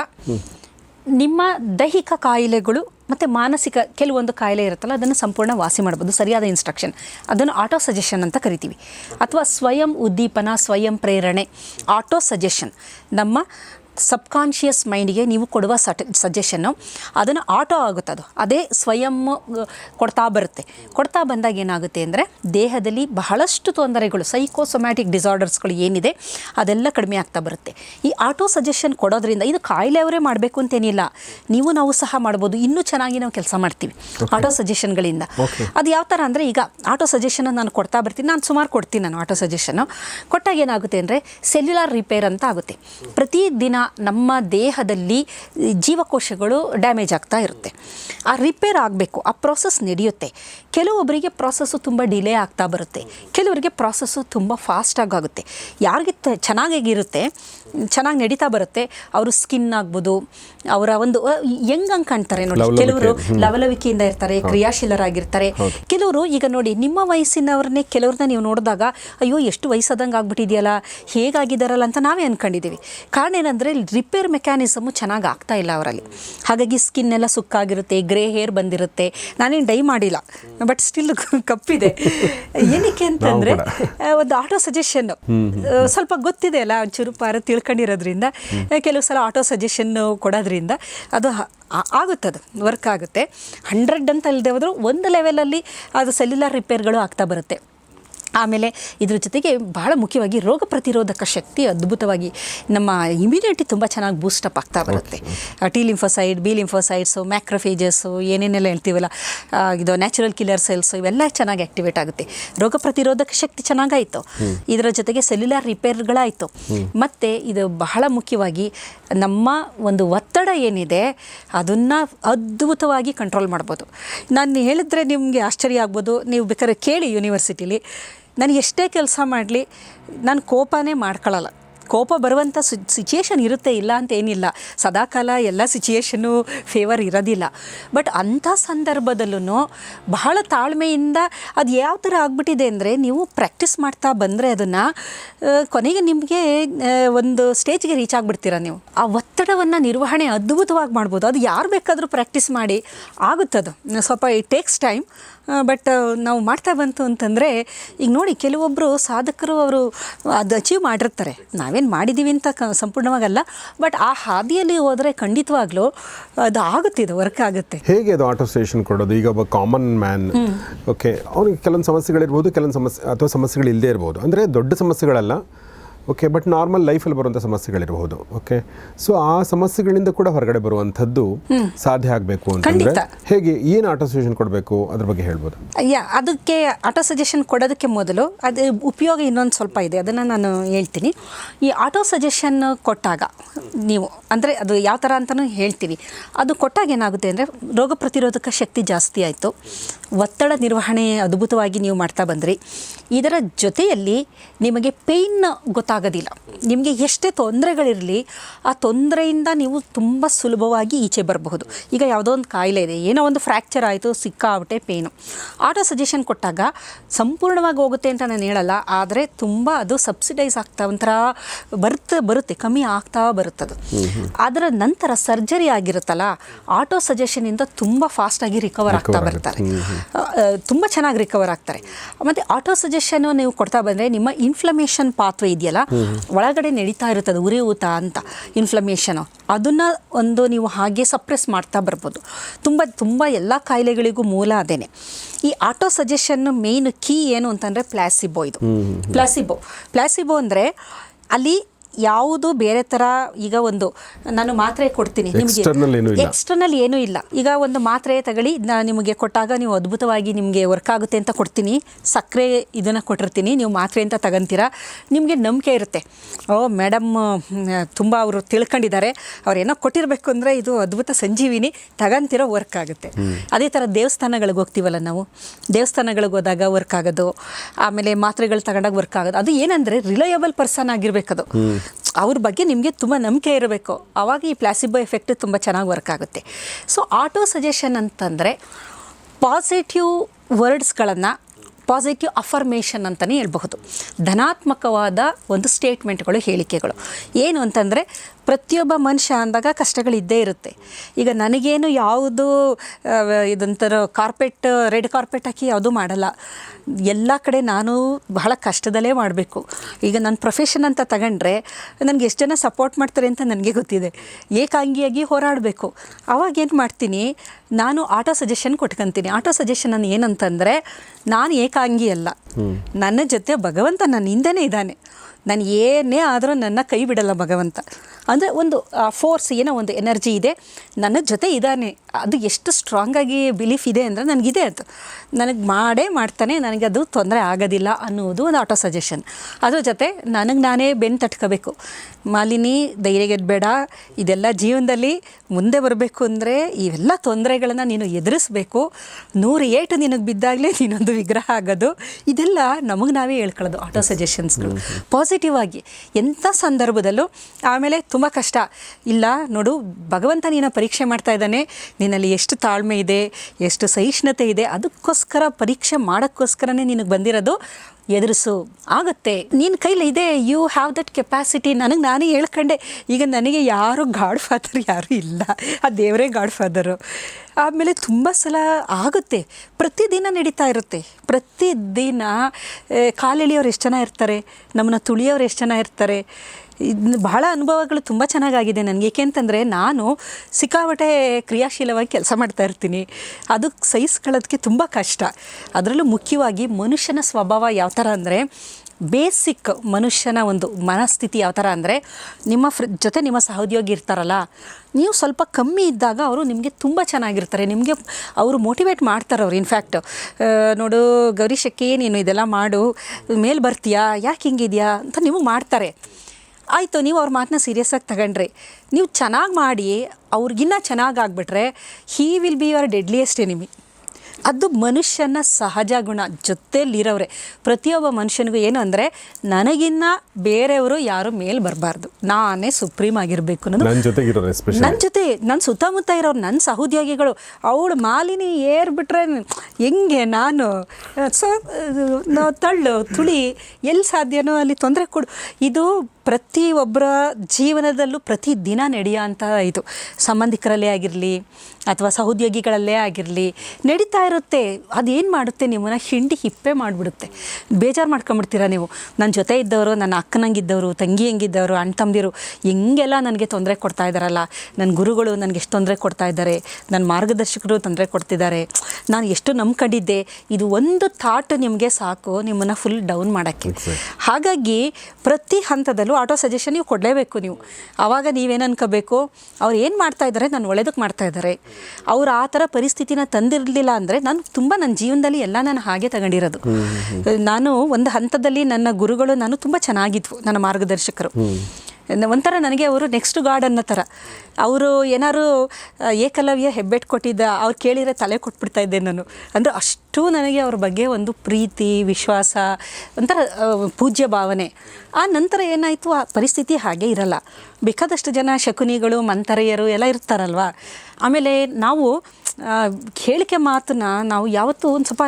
ನಿಮ್ಮ ದೈಹಿಕ ಕಾಯಿಲೆಗಳು ಮತ್ತು ಮಾನಸಿಕ ಕೆಲವೊಂದು ಕಾಯಿಲೆ ಇರುತ್ತಲ್ಲ, ಅದನ್ನು ಸಂಪೂರ್ಣ ವಾಸಿ ಮಾಡ್ಬೋದು, ಸರಿಯಾದ ಇನ್ಸ್ಟ್ರಕ್ಷನ್ ಅದನ್ನು ಆಟೋ ಸಜೆಷನ್ ಅಂತ ಕರಿತೀವಿ. ಅಥವಾ ಸ್ವಯಂ ಉದ್ದೀಪನ, ಸ್ವಯಂ ಪ್ರೇರಣೆ ಆಟೋ ಸಜೆಷನ್ ನಮ್ಮ ಸಬ್ಕಾನ್ಷಿಯಸ್ ಮೈಂಡಿಗೆ ನೀವು ಕೊಡುವ ಸಟ್ ಸಜೆಷನ್ನು ಅದನ್ನು ಆಟೋ ಆಗುತ್ತೆ ಅದು. ಅದೇ ಸ್ವಯಂ ಕೊಡ್ತಾ ಬರುತ್ತೆ. ಕೊಡ್ತಾ ಬಂದಾಗ ಏನಾಗುತ್ತೆ ಅಂದರೆ ದೇಹದಲ್ಲಿ ಬಹಳಷ್ಟು ತೊಂದರೆಗಳು ಸೈಕೋಸೊಮ್ಯಾಟಿಕ್ ಡಿಸಾರ್ಡರ್ಸ್ಗಳು ಏನಿದೆ ಅದೆಲ್ಲ ಕಡಿಮೆ ಆಗ್ತಾ ಬರುತ್ತೆ. ಈ ಆಟೋ ಸಜೆಷನ್ ಕೊಡೋದ್ರಿಂದ ಇದು ಕಾಯಿಲೆ ಅವರೇ ಮಾಡಬೇಕು ಅಂತೇನಿಲ್ಲ ನೀವು ನಾವು ಸಹ ಮಾಡ್ಬೋದು. ಇನ್ನೂ ಚೆನ್ನಾಗಿ ನಾವು ಕೆಲಸ ಮಾಡ್ತೀವಿ ಆಟೋ ಸಜೆಷನ್ಗಳಿಂದ ಅದು ಯಾವ ಥರ ಅಂದರೆ ಈಗ ಆಟೋ ಸಜೆಷನ್ ನಾನು ಕೊಡ್ತಾ ಬರ್ತೀನಿ. ನಾನು ಸುಮಾರು ಕೊಡ್ತೀನಿ ನಾನು ಆಟೋ ಸಜೆಷನ್ನು ಕೊಟ್ಟಾಗ ಏನಾಗುತ್ತೆ ಅಂದರೆ ಸೆಲ್ಯುಲಾರ್ ರಿಪೇರ್ ಅಂತ ಆಗುತ್ತೆ. ಪ್ರತಿದಿನ ನಮ್ಮ ದೇಹದಲ್ಲಿ ಜೀವಕೋಶಗಳು ಡ್ಯಾಮೇಜ್ ಆಗ್ತಾ ಇರುತ್ತೆ. ಆ ರಿಪೇರ್ ಆಗಬೇಕು ಆ ಪ್ರೋಸೆಸ್ ನಡೆಯುತ್ತೆ. ಕೆಲವೊಬ್ಬರಿಗೆ ಪ್ರಾಸೆಸ್ಸು ತುಂಬ ಡಿಲೇ ಆಗ್ತಾ ಬರುತ್ತೆ. ಕೆಲವರಿಗೆ ಪ್ರಾಸೆಸ್ಸು ತುಂಬ ಫಾಸ್ಟಾಗಿ ಆಗುತ್ತೆ ಯಾರಿಗೆ ತ- ಚೆನ್ನಾಗಿರುತ್ತೆ ಚೆನ್ನಾಗಿ ನಡೀತಾ ಬರುತ್ತೆ ಅವರು ಸ್ಕಿನ್ ಆಗ್ಬೋದು ಅವರ ಒಂದು ಹೆಂಗ್ ಹಂಗೆ ಕಾಣ್ತಾರೆ ನೋಡಿ. ಕೆಲವರು ಲವಲವಿಕೆಯಿಂದ ಇರ್ತಾರೆ ಕ್ರಿಯಾಶೀಲರಾಗಿರ್ತಾರೆ. ಕೆಲವರು ಈಗ ನೋಡಿ ನಿಮ್ಮ ವಯಸ್ಸಿನವ್ರನ್ನೇ ಕೆಲವ್ರನ್ನ ನೀವು ನೋಡಿದಾಗ ಅಯ್ಯೋ ಎಷ್ಟು ವಯಸ್ಸಾದಂಗೆ ಆಗ್ಬಿಟ್ಟಿದೆಯಲ್ಲ ಹೇಗಾಗಿದ್ದಾರಲ್ಲ ಅಂತ ನಾವೇ ಅಂದ್ಕೊಂಡಿದ್ದೀವಿ ಕಾರಣ ಏನಂದರೆ ರಿಪೇರ್ ಮೆಕ್ಯಾನಿಸಮು ಚೆನ್ನಾಗಿ ಆಗ್ತಾ ಇಲ್ಲ ಅವರಲ್ಲಿ. ಹಾಗಾಗಿ ಸ್ಕಿನ್ ಎಲ್ಲ ಸುಕ್ಕಾಗಿರುತ್ತೆ ಗ್ರೇ ಹೇರ್ ಬಂದಿರುತ್ತೆ. ನಾನೇನು ಡೈ ಮಾಡಿಲ್ಲ. But still ಕಪ್ಪಿದೆ. ಏನಕ್ಕೆ ಅಂತಂದರೆ ಒಂದು ಆಟೋ ಸಜೆಷನ್ ಸ್ವಲ್ಪ ಗೊತ್ತಿದೆ ಅಲ್ಲ ಒಂಚೂರು ಪಾರ ತಿಳ್ಕೊಂಡಿರೋದ್ರಿಂದ. ಕೆಲವು ಸಲ ಆಟೋ ಸಜೆಷನ್ ಕೊಡೋದ್ರಿಂದ ಅದು ಆಗುತ್ತದು ವರ್ಕ್ ಆಗುತ್ತೆ ಹಂಡ್ರೆಡ್ ಅಂತ ಇಲ್ಲದೆ ಹೋದರೂ ಒಂದು ಲೆವೆಲಲ್ಲಿ ಅದು ಸೆಲ್ಯುಲರ್ ರಿಪೇರ್ಗಳು ಆಗ್ತಾ ಬರುತ್ತೆ. ಆಮೇಲೆ ಇದ್ರ ಜೊತೆಗೆ ಬಹಳ ಮುಖ್ಯವಾಗಿ ರೋಗ ಪ್ರತಿರೋಧಕ ಶಕ್ತಿ ಅದ್ಭುತವಾಗಿ ನಮ್ಮ ಇಮ್ಯುನಿಟಿ ತುಂಬ ಚೆನ್ನಾಗಿ ಬೂಸ್ಟಪ್ ಆಗ್ತಾ ಬರುತ್ತೆ. ಟಿ ಲಿಂಫೋಸೈಡ್ ಬಿ ಲಿಂಫೋಸೈಡ್ಸು ಮ್ಯಾಕ್ರೋಫೇಜಸ್ಸು ಏನೇನೆಲ್ಲ ಹೇಳ್ತೀವಲ್ಲ ಇದು ನ್ಯಾಚುರಲ್ ಕಿಲ್ಲರ್ ಸೆಲ್ಸು ಇವೆಲ್ಲ ಚೆನ್ನಾಗಿ ಆ್ಯಕ್ಟಿವೇಟ್ ಆಗುತ್ತೆ. ರೋಗ ಪ್ರತಿರೋಧಕ ಶಕ್ತಿ ಚೆನ್ನಾಗಾಯಿತು. ಇದರ ಜೊತೆಗೆ ಸೆಲ್ಯುಲಾರ್ ರಿಪೇರ್ಗಳಾಯಿತು ಮತ್ತು ಇದು ಬಹಳ ಮುಖ್ಯವಾಗಿ ನಮ್ಮ ಒಂದು ಒತ್ತಡ ಏನಿದೆ ಅದನ್ನು ಅದ್ಭುತವಾಗಿ ಕಂಟ್ರೋಲ್ ಮಾಡ್ಬೋದು. ನಾನು ಹೇಳಿದ್ರೆ ನಿಮಗೆ ಆಶ್ಚರ್ಯ ಆಗ್ಬೋದು. ನೀವು ಬೇಕಾದ್ರೆ ಕೇಳಿ ಯೂನಿವರ್ಸಿಟಿಲಿ ನಾನು ಎಷ್ಟೇ ಕೆಲಸ ಮಾಡಲಿ, ನಾನು ಕೋಪನೇ ಮಾಡ್ಕೊಳ್ಳಲ್ಲ ಕೋಪ ಬರುವಂಥ ಸಿಚುಯೇಷನ್ ಇರುತ್ತೆ, ಇಲ್ಲ ಅಂತ ಏನಿಲ್ಲ. ಸದಾಕಾಲ ಎಲ್ಲ ಸಿಚುಯೇಷನ್ನು ಫೇವರ್ ಇರೋದಿಲ್ಲ. ಬಟ್ ಅಂಥ ಸಂದರ್ಭದಲ್ಲೂ ಬಹಳ ತಾಳ್ಮೆಯಿಂದ ಅದು ಯಾವ ಥರ ಆಗ್ಬಿಟ್ಟಿದೆ ಅಂದರೆ, ನೀವು ಪ್ರಾಕ್ಟೀಸ್ ಮಾಡ್ತಾ ಬಂದರೆ ಅದನ್ನು ಕೊನೆಗೆ ನಿಮಗೆ ಒಂದು ಸ್ಟೇಜ್ಗೆ ರೀಚ್ ಆಗಿಬಿಡ್ತೀರ ನೀವು. ಆ ಒತ್ತಡವನ್ನು ನಿರ್ವಹಣೆ ಅದ್ಭುತವಾಗಿ ಮಾಡ್ಬೋದು. ಅದು ಯಾರು ಬೇಕಾದರೂ ಪ್ರಾಕ್ಟೀಸ್ ಮಾಡಿ, ಆಗುತ್ತದು. ಸ್ವಲ್ಪ ಇಟ್ ಟೇಕ್ಸ್ ಟೈಮ್ ಬಟ್ ನಾವು ಮಾಡ್ತಾ ಬಂತು ಅಂತಂದರೆ ಈಗ ನೋಡಿ ಕೆಲವೊಬ್ಬರು ಸಾಧಕರು ಅವರು ಅದು ಅಚೀವ್ ಮಾಡಿರ್ತಾರೆ. ನಾವೇನು ಮಾಡಿದ್ದೀವಿ ಅಂತ ಕ ಸಂಪೂರ್ಣವಾಗಲ್ಲ ಬಟ್ ಆ ಹಾದಿಯಲ್ಲಿ ಹೋದರೆ ಖಂಡಿತವಾಗ್ಲೂ ಅದು ಆಗುತ್ತೆ ಇದು ವರ್ಕ್ ಆಗುತ್ತೆ. ಹೇಗೆ ಅದು ಆಟೋ ಸ್ಟೇಷನ್ ಕೊಡೋದು? ಈಗ ಒಬ್ಬ ಕಾಮನ್ ಮ್ಯಾನ್ ಓಕೆ ಅವ್ನಿಗೆ ಕೆಲವೊಂದು ಸಮಸ್ಯೆಗಳಿರ್ಬೋದು ಕೆಲವೊಂದು ಸಮಸ್ಯೆ ಅಥವಾ ಸಮಸ್ಯೆಗಳು ಇಲ್ಲದೇ ಇರ್ಬೋದು. ಅಂದರೆ ದೊಡ್ಡ ಸಮಸ್ಯೆಗಳಲ್ಲ ಓಕೆ ಬಟ್ ನಾರ್ಮಲ್ ಲೈಫಲ್ಲಿ ಬರುವಂಥ ಸಮಸ್ಯೆಗಳಿರಬಹುದು. ಓಕೆ ಸೊ ಆ ಸಮಸ್ಯೆಗಳಿಂದ ಕೂಡ ಹೊರಗಡೆ ಬರುವಂಥದ್ದು ಸಾಧ್ಯ ಆಗಬೇಕು ಅಂತಂದರೆ. ಹೇಗೆ ಏನು ಆಟೋ ಸಜೆಷನ್ ಕೊಡಬೇಕು ಅದ್ರ ಬಗ್ಗೆ ಹೇಳ್ಬೋದು. ಯಾ ಅದಕ್ಕೆ ಆಟೋ ಸಜೆಷನ್ ಕೊಡೋದಕ್ಕೆ ಮೊದಲು ಅದು ಉಪಯೋಗ ಇನ್ನೊಂದು ಸ್ವಲ್ಪ ಇದೆ ಅದನ್ನು ನಾನು ಹೇಳ್ತೀನಿ. ಈ ಆಟೋ ಸಜೆಷನ್ ಕೊಟ್ಟಾಗ ನೀವು ಅಂದರೆ ಅದು ಯಾವ ಥರ ಅಂತಲೂ ಹೇಳ್ತೀವಿ. ಅದು ಕೊಟ್ಟಾಗ ಏನಾಗುತ್ತೆ ಅಂದರೆ ರೋಗ ಪ್ರತಿರೋಧಕ ಶಕ್ತಿ ಜಾಸ್ತಿ ಆಯಿತು. ಒತ್ತಡ ನಿರ್ವಹಣೆ ಅದ್ಭುತವಾಗಿ ನೀವು ಮಾಡ್ತಾ ಬಂದ್ರಿ. ಇದರ ಜೊತೆಯಲ್ಲಿ ನಿಮಗೆ ಪೇಯ್ನ್ ಗೊತ್ತಾಗೋದಿಲ್ಲ ನಿಮಗೆ ಎಷ್ಟೇ ತೊಂದರೆಗಳಿರಲಿ ಆ ತೊಂದರೆಯಿಂದ ನೀವು ತುಂಬ ಸುಲಭವಾಗಿ ಈಚೆ ಬರಬಹುದು. ಈಗ ಯಾವುದೋ ಒಂದು ಕಾಯಿಲೆ ಇದೆ ಏನೋ ಒಂದು ಫ್ರ್ಯಾಕ್ಚರ್ ಆಯಿತು ಸಿಕ್ಕಾಬಿಟ್ಟೆ ಪೇನು ಆಟೋ ಸಜೆಷನ್ ಕೊಟ್ಟಾಗ ಸಂಪೂರ್ಣವಾಗಿ ಹೋಗುತ್ತೆ ಅಂತ ನಾನು ಹೇಳಲ್ಲ ಆದರೆ ತುಂಬ ಅದು ಸಬ್ಸಿಡೈಸ್ ಆಗ್ತಾ ಒಂಥರ ಬರುತ್ತೆ ಬರುತ್ತೆ ಕಮ್ಮಿ ಆಗ್ತಾ ಬರುತ್ತದು. ಅದರ ನಂತರ ಸರ್ಜರಿ ಆಗಿರುತ್ತಲ್ಲ ಆಟೋ ಸಜೆಷನಿಂದ ತುಂಬ ಫಾಸ್ಟಾಗಿ ರಿಕವರ್ ಆಗ್ತಾ ಬರ್ತಾರೆ ತುಂಬ ಚೆನ್ನಾಗಿ ರಿಕವರ್ ಆಗ್ತಾರೆ. ಮತ್ತು ಆಟೋ ಸಜೆಷನ್ನು ನೀವು ಕೊಡ್ತಾ ಬಂದರೆ ನಿಮ್ಮ ಇನ್ಫ್ಲಮೇಷನ್ ಪಾತ್ವೆ ಇದೆಯಲ್ಲ ಒಳಗಡೆ ನಡೀತಾ ಇರುತ್ತದೆ ಉರಿ ಊತ ಅಂತ ಇನ್ಫ್ಲಮೇಷನು ಅದನ್ನು ಒಂದು ನೀವು ಹಾಗೆ ಸಪ್ರೆಸ್ ಮಾಡ್ತಾ ಬರ್ಬೋದು. ತುಂಬ ತುಂಬ ಎಲ್ಲ ಕಾಯಿಲೆಗಳಿಗೂ ಮೂಲ ಅದೇನೆ. ಈ ಆಟೋ ಸಜೆಷನ್ ಮೇನ್ ಕೀ ಏನು ಅಂತಂದರೆ ಪ್ಲಾಸಿಬೋ ಇದು. ಪ್ಲಾಸಿಬೋ ಪ್ಲಾಸಿಬೋ ಅಂದರೆ ಅಲ್ಲಿ ಯಾವುದು ಬೇರೆ ಥರ ಈಗ ಒಂದು ನಾನು ಮಾತ್ರೆ ಕೊಡ್ತೀನಿ ನಿಮಗೆ. ಎಕ್ಸ್ಟರ್ನಲ್ ಏನೂ ಇಲ್ಲ. ಈಗ ಒಂದು ಮಾತ್ರೆ ತಗೊಳ್ಳಿ ನಾನು ನಿಮಗೆ ಕೊಟ್ಟಾಗ ನೀವು ಅದ್ಭುತವಾಗಿ ನಿಮಗೆ ವರ್ಕ್ ಆಗುತ್ತೆ ಅಂತ ಕೊಡ್ತೀನಿ. ಸಕ್ಕರೆ ಇದನ್ನು ಕೊಟ್ಟಿರ್ತೀನಿ ನೀವು ಮಾತ್ರೆ ಅಂತ ತಗೊಂತೀರಾ. ನಿಮಗೆ ನಂಬಿಕೆ ಇರುತ್ತೆ. ಓ ಮೇಡಮ್ ತುಂಬ ಅವರು ತಿಳ್ಕೊಂಡಿದ್ದಾರೆ. ಅವ್ರೇನೋ ಕೊಟ್ಟಿರಬೇಕು ಅಂದರೆ ಇದು ಅದ್ಭುತ ಸಂಜೀವಿನಿ ತಗೊಂತಿರೋ ವರ್ಕ್ ಆಗುತ್ತೆ. ಅದೇ ಥರ ದೇವಸ್ಥಾನಗಳಿಗೆ ಹೋಗ್ತೀವಲ್ಲ ನಾವು. ದೇವಸ್ಥಾನಗಳಿಗೆ ಹೋದಾಗ ವರ್ಕ್ ಆಗೋದು ಆಮೇಲೆ ಮಾತ್ರೆಗಳು ತಗೊಂಡಾಗ ವರ್ಕ್ ಆಗೋದು. ಅದು ಏನಂದರೆ ರಿಲಯಬಲ್ ಪರ್ಸನ್ ಆಗಿರಬೇಕದು. ಅದು ಅವ್ರ ಬಗ್ಗೆ ನಿಮಗೆ ತುಂಬ ನಂಬಿಕೆ ಇರಬೇಕು. ಆವಾಗ ಈ ಪ್ಲಾಸಿಬೋ ಎಫೆಕ್ಟ್ ತುಂಬ ಚೆನ್ನಾಗಿ ವರ್ಕ್ ಆಗುತ್ತೆ. ಸೊ ಆಟೋ ಸಜೆಷನ್ ಅಂತಂದರೆ ಪಾಸಿಟಿವ್ ವರ್ಡ್ಸ್ಗಳನ್ನು ಪಾಸಿಟಿವ್ ಅಫರ್ಮೇಷನ್ ಅಂತಲೇ ಹೇಳ್ಬಹುದು. ಧನಾತ್ಮಕವಾದ ಒಂದು ಸ್ಟೇಟ್ಮೆಂಟ್ಗಳು ಹೇಳಿಕೆಗಳು. ಏನು ಅಂತಂದರೆ ಪ್ರತಿಯೊಬ್ಬ ಮನುಷ್ಯ ಅಂದಾಗ ಕಷ್ಟಗಳಿದ್ದೇ ಇರುತ್ತೆ. ಈಗ ನನಗೇನು ಯಾವುದು ಇದಂತರ ಕಾರ್ಪೆಟ್ ರೆಡ್ ಕಾರ್ಪೆಟ್ ಹಾಕಿ ಯಾವುದೂ ಮಾಡಲ್ಲ. ಎಲ್ಲ ಕಡೆ ನಾನು ಬಹಳ ಕಷ್ಟದಲ್ಲೇ ಮಾಡಬೇಕು. ಈಗ ನನ್ನ ಪ್ರೊಫೆಷನ್ ಅಂತ ತಗೊಂಡ್ರೆ ನನಗೆ ಎಷ್ಟು ಜನ ಸಪೋರ್ಟ್ ಮಾಡ್ತಾರೆ ಅಂತ ನನಗೆ ಗೊತ್ತಿದೆ. ಏಕಾಂಗಿಯಾಗಿ ಹೋರಾಡಬೇಕು. ಅವಾಗೇನು ಮಾಡ್ತೀನಿ ನಾನು ಆಟೋ ಸಜೆಷನ್ ಕೊಟ್ಕೊತೀನಿ. ಆಟೋ ಸಜೆಷನ್ ಅನ್ನು ಏನಂತಂದರೆ ನಾನು ಏಕಾಂಗಿ ಅಲ್ಲ ನನ್ನ ಜೊತೆ ಭಗವಂತ ನನ್ನ ಹಿಂದೆನೇ ಇದ್ದಾನೆ. ನಾನು ಏನೇ ಆದರೂ ನನ್ನ ಕೈ ಬಿಡಲ್ಲ ಭಗವಂತ. ಅಂದರೆ ಒಂದು ಫೋರ್ಸ್ ಏನೋ ಒಂದು ಎನರ್ಜಿ ಇದೆ. ನನ್ನ ಜೊತೆ ಇದ್ದಾನೆ. ಅದು ಎಷ್ಟು ಸ್ಟ್ರಾಂಗಾಗಿ ಬಿಲೀಫ್ ಇದೆ ಅಂದರೆ ನನಗಿದೆ ಅದು. ನನಗೆ ಮಾಡೇ ಮಾಡ್ತಾನೆ, ನನಗೆ ಅದು ತೊಂದರೆ ಆಗೋದಿಲ್ಲ ಅನ್ನೋದು ಒಂದು ಆಟೋ ಸಜೆಷನ್ ಅದ್ರ ಜೊತೆ ನನಗೆ ನಾನೇ ಬೆನ್ನು ತಟ್ಕೋಬೇಕು. ಮಾಲಿನಿ ಧೈರ್ಯಗೆದ್ಬೇಡ ಇದೆಲ್ಲ ಜೀವನದಲ್ಲಿ ಮುಂದೆ ಬರಬೇಕು ಅಂದರೆ ಇವೆಲ್ಲ ತೊಂದರೆಗಳನ್ನು ನೀನು ಎದುರಿಸ್ಬೇಕು. ನೂರು ಏಟು ನಿನಗೆ ಬಿದ್ದಾಗಲೇ ನೀನೊಂದು ವಿಗ್ರಹ ಆಗೋದು. ಇದೆಲ್ಲ ನಮಗೆ ನಾವೇ ಹೇಳ್ಕೊಳ್ಳೋದು ಆಟೋ ಸಜೆಷನ್ಸ್ಗಳು ಪಾಸಿಟಿವ್ ಆಗಿ ಎಂಥ ಸಂದರ್ಭದಲ್ಲೂ ಆಮೇಲೆ ತುಂಬ ಕಷ್ಟ. ಇಲ್ಲ ನೋಡು, ಭಗವಂತ ನೀನು ಮಾಡ್ತಾ ಇದ್ದಾನೆ. ನಿನ್ನಲ್ಲಿ ಎಷ್ಟು ತಾಳ್ಮೆ ಇದೆ ಎಷ್ಟು ಸಹಿಷ್ಣುತೆ ಇದೆ ಅದಕ್ಕೋಸ್ಕರ ಪರೀಕ್ಷೆ ಮಾಡೋಕ್ಕೋಸ್ಕರನೇ ನಿನಗೆ ಬಂದಿರೋದು. ಎದುರಿಸು, ಆಗುತ್ತೆ. ನಿನ್ನ ಕೈಲಿ ಇದೆ ಯು ಹ್ಯಾವ್ ದಟ್ ಕೆಪಾಸಿಟಿ ನನಗೆ ನಾನೇ ಹೇಳ್ಕೊಂಡೆ. ಈಗ ನನಗೆ ಯಾರು ಗಾಡ್ ಫಾದರ್ ಯಾರೂ ಇಲ್ಲ. ಆ ದೇವರೇ ಗಾಡ್ ಫಾದರು. ಆಮೇಲೆ ತುಂಬ ಸಲ ಆಗುತ್ತೆ. ಪ್ರತಿದಿನ ನಡೀತಾ ಇರುತ್ತೆ. ಪ್ರತಿದಿನ ಕಾಲೆಳೆಯೋರು ಎಷ್ಟು ಜನ ಇರ್ತಾರೆ? ನಮ್ಮನ್ನು ತುಳಿಯೋರು ಎಷ್ಟು ಜನ ಇರ್ತಾರೆ? ಇದು ಬಹಳ ಅನುಭವಗಳು ತುಂಬ ಚೆನ್ನಾಗಾಗಿದೆ ನನಗೆ. ಏಕೆಂತಂದರೆ ನಾನು ಸಿಕ್ಕಾಪಟ್ಟೆ ಕ್ರಿಯಾಶೀಲವಾಗಿ ಕೆಲಸ ಮಾಡ್ತಾ ಇರ್ತೀನಿ. ಅದಕ್ಕೆ ಸಹಿಸ್ಕೊಳ್ಳೋದಕ್ಕೆ ತುಂಬ ಕಷ್ಟ. ಅದರಲ್ಲೂ ಮುಖ್ಯವಾಗಿ ಮನುಷ್ಯನ ಸ್ವಭಾವ ಯಾವ ಥರ ಅಂದರೆ ಬೇಸಿಕ್ ಮನುಷ್ಯನ ಒಂದು ಮನಸ್ಥಿತಿ ಯಾವ ಥರ ಅಂದರೆ ನಿಮ್ಮ ಫ್ರ ಜೊತೆ ನಿಮ್ಮ ಸಹೋದ್ಯೋಗಿ ಇರ್ತಾರಲ್ಲ, ನೀವು ಸ್ವಲ್ಪ ಕಮ್ಮಿ ಇದ್ದಾಗ ಅವರು ನಿಮಗೆ ತುಂಬ ಚೆನ್ನಾಗಿರ್ತಾರೆ. ನಿಮಗೆ ಅವರು ಮೋಟಿವೇಟ್ ಮಾಡ್ತಾರೆ ಅವ್ರು. ಇನ್ಫ್ಯಾಕ್ಟ್ ನೋಡು, ಗೌರಿ ಶೆಕ್ಕಿ ನೀನು ಇದೆಲ್ಲ ಮಾಡು, ಮೇಲೆ ಬರ್ತೀಯಾ, ಯಾಕೆ ಹಿಂಗಿದೆಯಾ ಅಂತ ನೀವು ಮಾಡ್ತಾರೆ. ಆಯಿತು, ನೀವು ಅವ್ರ ಮಾತನ್ನ ಸೀರಿಯಸ್ಸಾಗಿ ತಗೊಂಡ್ರಿ. ನೀವು ಚೆನ್ನಾಗಿ ಮಾಡಿ, ಅವ್ರಿಗಿನ್ನ ಚೆನ್ನಾಗಿ ಆಗಿಬಿಟ್ರೆ he will be your deadliest enemy ಅದು ಮನುಷ್ಯನ ಸಹಜ ಗುಣ. ಜೊತೆಯಲ್ಲಿರೋರೆ ಪ್ರತಿಯೊಬ್ಬ ಮನುಷ್ಯನಿಗೂ ಏನು ಅಂದರೆ ನನಗಿನ್ನ ಬೇರೆಯವರು ಯಾರು ಮೇಲೆ ಬರಬಾರ್ದು. ನಾನೇ ಸುಪ್ರೀಂ ಆಗಿರಬೇಕು ಅನ್ನೋದು. ನನ್ನ ಜೊತೆ ನನ್ನ ಸುತ್ತಮುತ್ತ ಇರೋರು ನನ್ನ ಸಹೋದ್ಯೋಗಿಗಳು ಅವಳು ಮಾಲಿನಿ ಏರ್ಬಿಟ್ರೆ ಹೆಂಗೆ ನಾನು? ಸೊ ತಳ್ಳು ತುಳಿ ಎಲ್ಲಿ ಸಾಧ್ಯನೋ ಅಲ್ಲಿ ತೊಂದರೆ ಕೊಡು. ಇದು ಪ್ರತಿ ಒಬ್ಬರ ಜೀವನದಲ್ಲೂ ಪ್ರತಿ ದಿನ ನಡೆಯೋ ಅಂಥ ಇದು. ಸಂಬಂಧಿಕರಲ್ಲೇ ಆಗಿರಲಿ ಅಥವಾ ಸಹೋದ್ಯೋಗಿಗಳಲ್ಲೇ ಆಗಿರಲಿ ನಡೀತಾ ಇರುತ್ತೆ. ಅದೇನು ಮಾಡುತ್ತೆ ನಿಮ್ಮನ್ನು ಹಿಂಡಿ ಹಿಪ್ಪೆ ಮಾಡಿಬಿಡುತ್ತೆ. ಬೇಜಾರು ಮಾಡ್ಕೊಂಬಿಡ್ತೀರಾ ನೀವು? ನನ್ನ ಜೊತೆ ಇದ್ದವರು ನನ್ನ ಅಕ್ಕನಂಗಿದ್ದವರು ತಂಗಿ ಹೆಂಗಿದ್ದವರು ಅಣ್ಣ ತಮ್ಮದಿರು ಹೆಂಗೆಲ್ಲ ನನಗೆ ತೊಂದರೆ ಕೊಡ್ತಾ ಇದ್ದಾರಲ್ಲ. ನನ್ನ ಗುರುಗಳು ನನಗೆ ಎಷ್ಟು ತೊಂದರೆ ಕೊಡ್ತಾ ಇದ್ದಾರೆ. ನನ್ನ ಮಾರ್ಗದರ್ಶಕರು ತೊಂದರೆ ಕೊಡ್ತಿದ್ದಾರೆ. ನಾನು ಎಷ್ಟು ನಂಬ್ಕೊಂಡಿದ್ದೆ. ಇದು ಒಂದು ಥಾಟ್ ನಿಮಗೆ ಸಾಕು. ನಿಮ್ಮನ್ನು ಫುಲ್ ಡೌನ್ ಮಾಡೋಕ್ಕೆ. ಹಾಗಾಗಿ ಪ್ರತಿ ಹಂತದಲ್ಲೂ ಆಟೋ ಸಜೆಷನ್ ನೀವು ಕೊಡಲೇಬೇಕು ನೀವು. ಆವಾಗ ನೀವೇನು ಅನ್ಕೋಬೇಕು? ಅವ್ರು ಏನು ಮಾಡ್ತಾ ಇದ್ದಾರೆ ನಾನು ಒಳ್ಳೇದಕ್ಕೆ ಮಾಡ್ತಾ ಇದ್ದಾರೆ ಅವ್ರು ಆ ಥರ ಪರಿಸ್ಥಿತಿನ ತಂದಿರಲಿಲ್ಲ ಅಂದರೆ ನಾನು ತುಂಬ ನನ್ನ ಜೀವನದಲ್ಲಿ ಎಲ್ಲ ನಾನು ಹಾಗೆ ತಗೊಂಡಿರೋದು. ನಾನು ಒಂದು ಹಂತದಲ್ಲಿ ನನ್ನ ಗುರುಗಳು ನಾನು ತುಂಬ ಚೆನ್ನಾಗಿದ್ವು ನನ್ನ ಮಾರ್ಗದರ್ಶಕರು. ಒಂಥರ ನನಗೆ ಅವರು ನೆಕ್ಸ್ಟ್ ಗಾಡ್ ಅನ್ನೋ ಥರ. ಅವರು ಏನಾದ್ರು ಏಕಲವ್ಯ ಹೆಬ್ಬೆಟ್ ಕೊಟ್ಟಿದ್ದ, ಅವ್ರು ಕೇಳಿದರೆ ತಲೆ ಕೊಟ್ಬಿಡ್ತಾ ಇದ್ದೆ ನಾನು. ಅಂದರೆ ಅಷ್ಟು ನನಗೆ ಅವ್ರ ಬಗ್ಗೆ ಒಂದು ಪ್ರೀತಿ, ವಿಶ್ವಾಸ, ಒಂಥರ ಪೂಜ್ಯ ಭಾವನೆ. ಆ ನಂತರ ಏನಾಯಿತು, ಆ ಪರಿಸ್ಥಿತಿ ಹಾಗೆ ಇರಲ್ಲ. ಬೇಕಾದಷ್ಟು ಜನ ಶಕುನಿಗಳು, ಮಂತರೆಯರು ಎಲ್ಲ ಇರ್ತಾರಲ್ವ? ಆಮೇಲೆ ನಾವು ಹೇಳಿಕೆ ಮಾತನ್ನ ನಾವು ಯಾವತ್ತೂ ಒಂದು ಸ್ವಲ್ಪ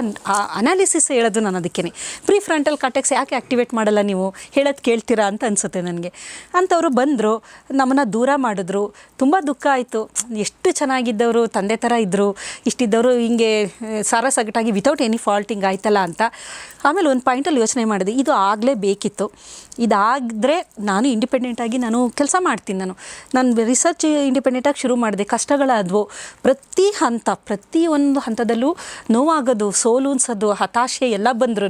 ಅನಾಲಿಸಿಸ್ ಹೇಳೋದು ನಾನು ಅದಕ್ಕೇ ಪ್ರೀ ಫ್ರಂಟಲ್ ಕಾಟೆಕ್ಸ್ ಯಾಕೆ ಆ್ಯಕ್ಟಿವೇಟ್ ಮಾಡಲ್ಲ ನೀವು? ಹೇಳೋದು ಕೇಳ್ತೀರಾ ಅಂತ ಅನಿಸುತ್ತೆ ನನಗೆ. ಅಂಥವ್ರು ಬಂದರು, ನಮ್ಮನ್ನು ದೂರ ಮಾಡಿದ್ರು. ತುಂಬ ದುಃಖ ಆಯಿತು. ಎಷ್ಟು ಚೆನ್ನಾಗಿದ್ದವರು, ತಂದೆ ಥರ ಇದ್ದರು ಇಷ್ಟಿದ್ದವರು ಹಿಂಗೆ, ಸಾರ ಸಗಟಾಗಿ ವಿತೌಟ್ ಎನಿ ಫಾಲ್ಟಿಂಗ್ ಆಯ್ತಲ್ಲ ಅಂತ. ಆಮೇಲೆ ಒಂದು ಪಾಯಿಂಟಲ್ಲಿ ಯೋಚನೆ ಮಾಡಿದೆ, ಇದು ಆಗಲೇ ಬೇಕಿತ್ತು. ಇದಾದರೆ ನಾನು ಇಂಡಿಪೆಂಡೆಂಟಾಗಿ ನಾನು ಕೆಲಸ ಮಾಡ್ತೀನಿ ನಾನು. ನಾನು ರಿಸರ್ಚ್ ಇಂಡಿಪೆಂಡೆಂಟಾಗಿ ಶುರು ಮಾಡಿದೆ. ಕಷ್ಟಗಳಾದವು ಪ್ರತಿ ಹಂತ ಪ್ರತಿಯೊಂದು ಹಂತದಲ್ಲೂ ನೋವಾಗೋದು ಸೋಲು ಅನ್ಸೋದು ಹತಾಶೆ ಎಲ್ಲ ಬಂದ್ರೂ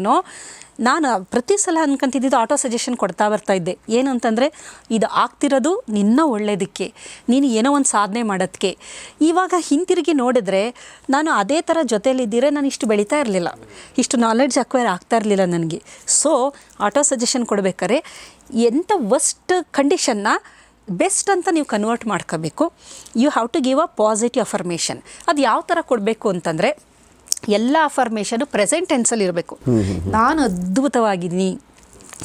ನಾನು ಪ್ರತಿ ಸಲ ಅನ್ಕೊಂತಿದ್ದು ಆಟೋ ಸಜೆಷನ್ ಕೊಡ್ತಾ ಬರ್ತಾ ಇದ್ದೆ. ಏನು ಅಂತಂದರೆ, ಇದು ಆಗ್ತಿರೋದು ನಿನ್ನ ಒಳ್ಳೇದಕ್ಕೆ. ನೀನು ಏನೋ ಒಂದು ಸಾಧನೆ ಮಾಡೋದಕ್ಕೆ ಇವಾಗ ಹಿಂತಿರುಗಿ ನೋಡಿದ್ರೆ, ನಾನು ಅದೇ ಥರ ಜೊತೆಯಲ್ಲಿದ್ದೀರ, ನಾನು ಇಷ್ಟು ಬೆಳೀತಾ ಇರಲಿಲ್ಲ. ಇಷ್ಟು ನಾಲೆಡ್ಜ್ ಅಕ್ವೈರ್ ಆಗ್ತಾ ಇರಲಿಲ್ಲ ನನಗೆ. ಸೊ ಆಟೋ ಸಜೆಷನ್ ಕೊಡಬೇಕಾದ್ರೆ ಎಂಥ ವರ್ಸ್ಟ್ ಕಂಡೀಷನ್ನ ಬೆಸ್ಟ್ ಅಂತ ನೀವು ಕನ್ವರ್ಟ್ ಮಾಡ್ಕೋಬೇಕು. You have to give a positive affirmation ಅದು ಯಾವ ಥರ ಕೊಡಬೇಕು ಅಂತಂದರೆ, ಎಲ್ಲ ಅಫರ್ಮೇಷನು ಪ್ರೆಸೆಂಟ್ ಟೆನ್ಸಲ್ಲಿ ಇರಬೇಕು. ನಾನು ಅದ್ಭುತವಾಗಿದ್ದೀನಿ,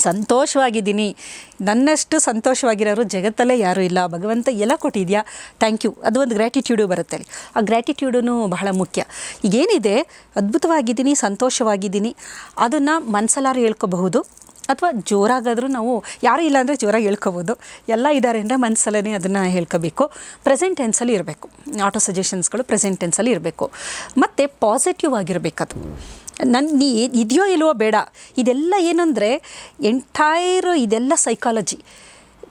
ಸಂತೋಷವಾಗಿದ್ದೀನಿ, ನನ್ನಷ್ಟು ಸಂತೋಷವಾಗಿರೋರು ಜಗತ್ತಲ್ಲೇ ಯಾರೂ ಇಲ್ಲ, ಭಗವಂತ ಎಲ್ಲ ಕೊಟ್ಟಿದ್ಯಾ? ಥ್ಯಾಂಕ್ ಯು ಅದು ಒಂದು ಗ್ರ್ಯಾಟಿಟ್ಯೂಡು ಬರುತ್ತೆ ಅಲ್ಲಿ. ಆ ಗ್ರ್ಯಾಟಿಟ್ಯೂಡೂ ಬಹಳ ಮುಖ್ಯ. ಈಗೇನಿದೆ, ಅದ್ಭುತವಾಗಿದ್ದೀನಿ, ಸಂತೋಷವಾಗಿದ್ದೀನಿ, ಅದನ್ನು ಮನಸಲ್ಲಾರು ಹೇಳ್ಕೋಬಹುದು. ಅಥವಾ ಜೋರಾಗಾದರೂ ನಾವು ಯಾರೂ ಇಲ್ಲ ಅಂದರೆ ಜೋರಾಗಿ ಹೇಳ್ಕೋಬೋದು. ಎಲ್ಲ ಇದ್ದಾರೆ ಅಂದರೆ ಮನಸ್ಸಲ್ಲೇ ಅದನ್ನು ಹೇಳ್ಕೋಬೇಕು. ಪ್ರೆಸೆಂಟ್ ಟೆನ್ಸಲ್ಲಿ ಇರಬೇಕು. ಆಟೋ ಸಜೆಷನ್ಸ್ಗಳು ಪ್ರೆಸೆಂಟ್ ಟೆನ್ಸಲ್ಲಿ ಇರಬೇಕು. ಮತ್ತು ಪಾಸಿಟಿವ್ ಆಗಿರಬೇಕದು. ನನ್ನ ನೀ ಇದೆಯೋ ಇಲ್ವೋ ಬೇಡ. ಇದೆಲ್ಲ ಏನಂದರೆ ಎಂಟೈರ್ ಇದೆಲ್ಲ ಸೈಕಾಲಜಿ